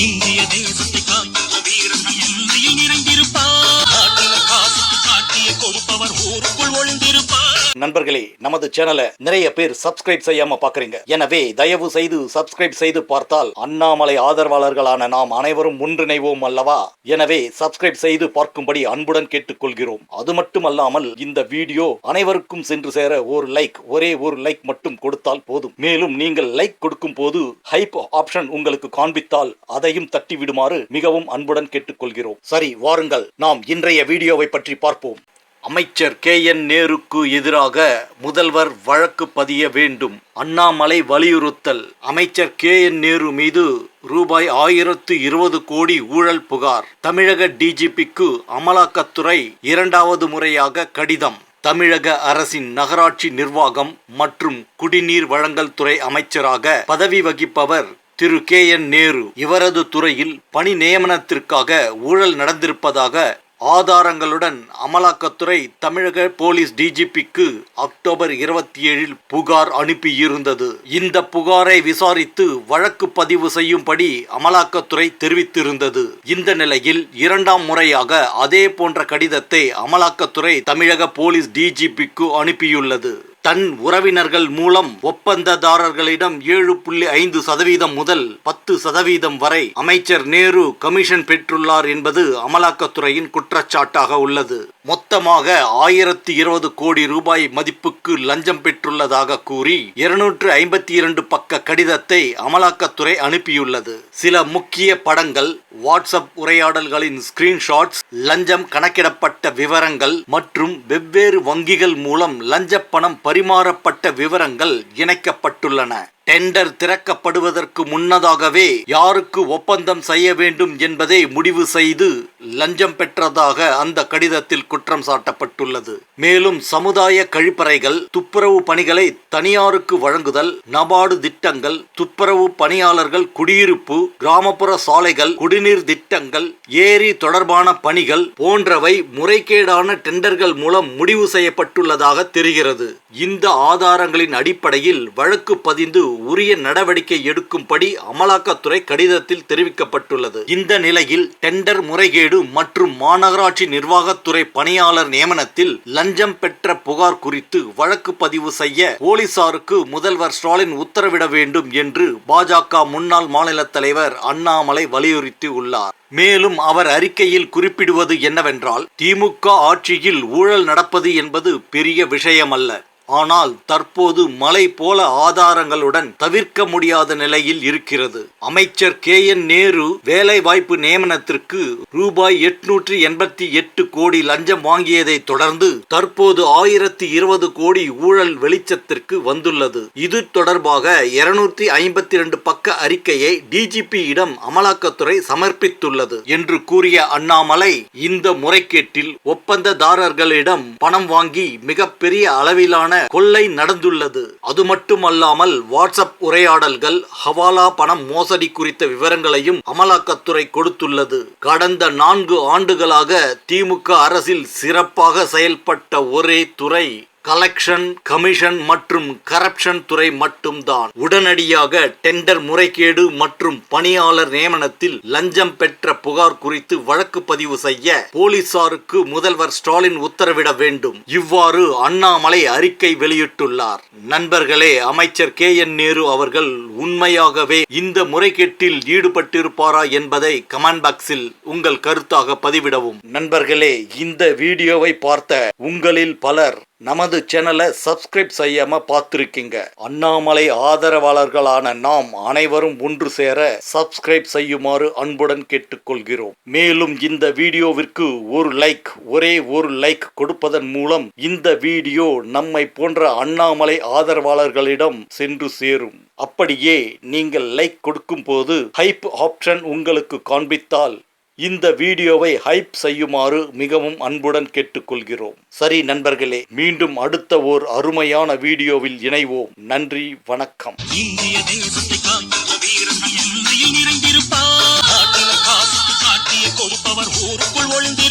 இந்திய நண்பர்களே நமது சேனலை நிறைய பேர் சப்ஸ்கிரைப் செய்யாம பாக்குறீங்க. எனவே தயவு செய்து சப்ஸ்கிரைப் செய்து பார்த்தால் அண்ணாமலை ஆதரவாளர்களான நாம் அனைவரும் ஒன்றிணைவோம் அல்லவா? எனவே சப்ஸ்கிரைப் செய்து பார்க்கும்படி அன்புடன் கேட்டுக்கொள்கிறோம். அது மட்டுமல்லாமல் இந்த வீடியோ அனைவருக்கும் சென்று சேர ஒரு லைக் ஒரே ஒரு லைக் மட்டும் கொடுத்தால் போதும். மேலும் நீங்கள் லைக் கொடுக்கும் போது ஹைப் ஆப்ஷன் உங்களுக்கு காண்பித்தால் அதையும் தட்டி விடுமாறு மிகவும் அன்புடன் கேட்டுக்கொள்கிறோம். சரி வாருங்கள். நாம் இன்றைய வீடியோவை பற்றி பார்ப்போம். அமைச்சர் கே என் நேருக்கு எதிராக முதல்வர் வழக்கு பதிய வேண்டும். அண்ணாமலை வலியுறுத்தல். அமைச்சர் கே என் நேரு மீது ரூபாய் ஆயிரத்து இருபது கோடி ஊழல் புகார். தமிழக டிஜிபிக்கு அமலாக்கத்துறை இரண்டாவது முறையாக கடிதம். தமிழக அரசின் நகராட்சி நிர்வாகம் மற்றும் குடிநீர் வழங்கல் துறை அமைச்சராக பதவி வகிப்பவர் திரு கே என் நேரு. இவரது துறையில் பணி நியமனத்திற்காக ஊழல் நடந்திருப்பதாக ஆதாரங்களுடன் அமலாக்கத்துறை தமிழக போலீஸ் டிஜிபிக்கு அக்டோபர் இருபத்தி ஏழில் புகார் அனுப்பியிருந்தது. இந்த புகாரை விசாரித்து வழக்கு பதிவு செய்யும்படி அமலாக்கத்துறை தெரிவித்திருந்தது. இந்த நிலையில் இரண்டாம் முறையாக அதே போன்ற கடிதத்தை அமலாக்கத்துறை தமிழக போலீஸ் டிஜிபிக்கு அனுப்பியுள்ளது. தன் உறவினர்கள் மூலம் ஒப்பந்ததாரர்களிடம் ஏழு புள்ளி ஐந்து சதவீதம் முதல் பத்து சதவீதம் வரை அமைச்சர் நேரு கமிஷன் பெற்றுள்ளார் என்பது அமலாக்கத்துறையின் குற்றச்சாட்டாக உள்ளது. மொத்தமாக ஆயிரத்தி இருபது கோடி ரூபாய் மதிப்புக்கு லஞ்சம் பெற்றுள்ளதாக கூறி இருநூற்று ஐம்பத்தி இரண்டு பக்க கடிதத்தை அமலாக்கத்துறை அனுப்பியுள்ளது. சில முக்கிய படங்கள் வாட்ஸ்அப் உரையாடல்களின் ஸ்கிரீன்ஷாட்ஸ் லஞ்சம் கணக்கிடப்பட்ட விவரங்கள் மற்றும் வெவ்வேறு வங்கிகள் மூலம் லஞ்ச பணம் பரிமாறப்பட்ட விவரங்கள் இணைக்கப்பட்டுள்ளன. டெண்டர் திறக்கப்படுவதற்கு முன்னதாகவே யாருக்கு ஒப்பந்தம் செய்ய வேண்டும் என்பதை முடிவு செய்து லஞ்சம் பெற்றதாக அந்த கடிதத்தில் குற்றம் சாட்டப்பட்டுள்ளது. மேலும் சமுதாய கழிப்பறைகள் துப்புரவு பணிகளை தனியாருக்கு வழங்குதல் நபார்டு திட்டங்கள் துப்புரவு பணியாளர்கள் குடியிருப்பு கிராமப்புற சாலைகள் குடிநீர் திட்டங்கள் ஏரி தொடர்பான பணிகள் போன்றவை முறைகேடான டெண்டர்கள் மூலம் முடிவு செய்யப்பட்டுள்ளதாக தெரிகிறது. இந்த ஆதாரங்களின் அடிப்படையில் வழக்கு பதிந்து உரிய நடவடிக்கை எடுக்கும்படி அமலாக்கத்துறை கடிதத்தில் தெரிவிக்கப்பட்டுள்ளது. இந்த நிலையில் டெண்டர் முறைகேடு மற்றும் மாநகராட்சி நிர்வாகத்துறை பணியாளர் நியமனத்தில் லஞ்சம் பெற்ற புகார் குறித்து வழக்கு பதிவு செய்ய போலீசாருக்கு முதல்வர் ஸ்டாலின் உத்தரவிட வேண்டும் என்று பாஜக முன்னாள் மாநில தலைவர் அண்ணாமலை வலியுறுத்தி உள்ளார். மேலும் அவர் அறிக்கையில் குறிப்பிடுவது என்னவென்றால் திமுக ஆட்சியில் ஊழல் நடப்பது என்பது பெரிய விஷயமல்ல. ஆனால் தற்போது மலை போல ஆதாரங்களுடன் தவிர்க்க முடியாத நிலையில் இருக்கிறது. அமைச்சர் கே. என். நேரு வேலை வாய்ப்பு நியமனத்திற்கு ரூபாய் எட்நூற்றி எண்பத்தி எட்டு கோடி லஞ்சம் வாங்கியதை தொடர்ந்து தற்போது ஆயிரத்தி இருபது கோடி ஊழல் வெளிச்சத்திற்கு வந்துள்ளது. இது தொடர்பாக இருநூற்றி ஐம்பத்தி இரண்டு பக்க அறிக்கையை டிஜிபியிடம் அமலாக்கத்துறை சமர்ப்பித்துள்ளது என்று கூறிய அண்ணாமலை இந்த முறைகேட்டில் ஒப்பந்ததாரர்களிடம் பணம் வாங்கி மிகப்பெரிய அளவிலான கொள்ளை நடந்துள்ளது. அது மட்டுமல்லாமல் வாட்ஸ்அப் உரையாடல்கள் ஹவாலா பணம் மோசடி குறித்த விவரங்களையும் அமலாக்கத்துறை கொடுத்துள்ளது. கடந்த நான்கு ஆண்டுகளாக திமுக அரசில் சிறப்பாக செயல்பட்ட ஒரே துறை கலெக்ஷன் கமிஷன் மற்றும் கரப்ஷன் துறை மட்டும்தான். உடனடியாக டெண்டர் முறைகேடு மற்றும் பணியாளர் நியமனத்தில் லஞ்சம் பெற்ற புகார் குறித்து வழக்கு பதிவு செய்ய போலீசாருக்கு முதல்வர் ஸ்டாலின் உத்தரவிட வேண்டும். இவ்வாறு அண்ணாமலை அறிக்கை வெளியிட்டுள்ளார். நண்பர்களே அமைச்சர் கே என் நேரு அவர்கள் உண்மையாகவே இந்த முறைகேட்டில் ஈடுபட்டிருப்பாரா என்பதை கமெண்ட் பாக்ஸில் உங்கள் கருத்தாக பதிவிடவும். நண்பர்களே இந்த வீடியோவை பார்த்த உங்களில் பலர் நமது சேனலை சப்ஸ்கிரைப் செய்யாம பார்த்துருக்கீங்க. அண்ணாமலை ஆதரவாளர்களான நாம் அனைவரும் ஒன்று சேர சப்ஸ்கிரைப் செய்யுமாறு அன்புடன் கேட்டுக்கொள்கிறோம். மேலும் இந்த வீடியோவிற்கு ஒரு லைக் ஒரே ஒரு லைக் கொடுப்பதன் மூலம் இந்த வீடியோ நம்மை போன்ற அண்ணாமலை ஆதரவாளர்களிடம் சென்று சேரும். அப்படியே நீங்கள் லைக் கொடுக்கும் போது ஹைப் ஆப்ஷன் உங்களுக்கு காண்பித்தால் இந்த வீடியோவை ஹைப் செய்யுமாறு மிகவும் அன்புடன் கேட்டுக்கொள்கிறோம். சரி நண்பர்களே மீண்டும் அடுத்த ஓர் அருமையான வீடியோவில் இணைவோம். நன்றி வணக்கம். இந்திய தேசத்தை காட்டிய கொடுப்பவர் ஊருக்குள் ஒளிந்து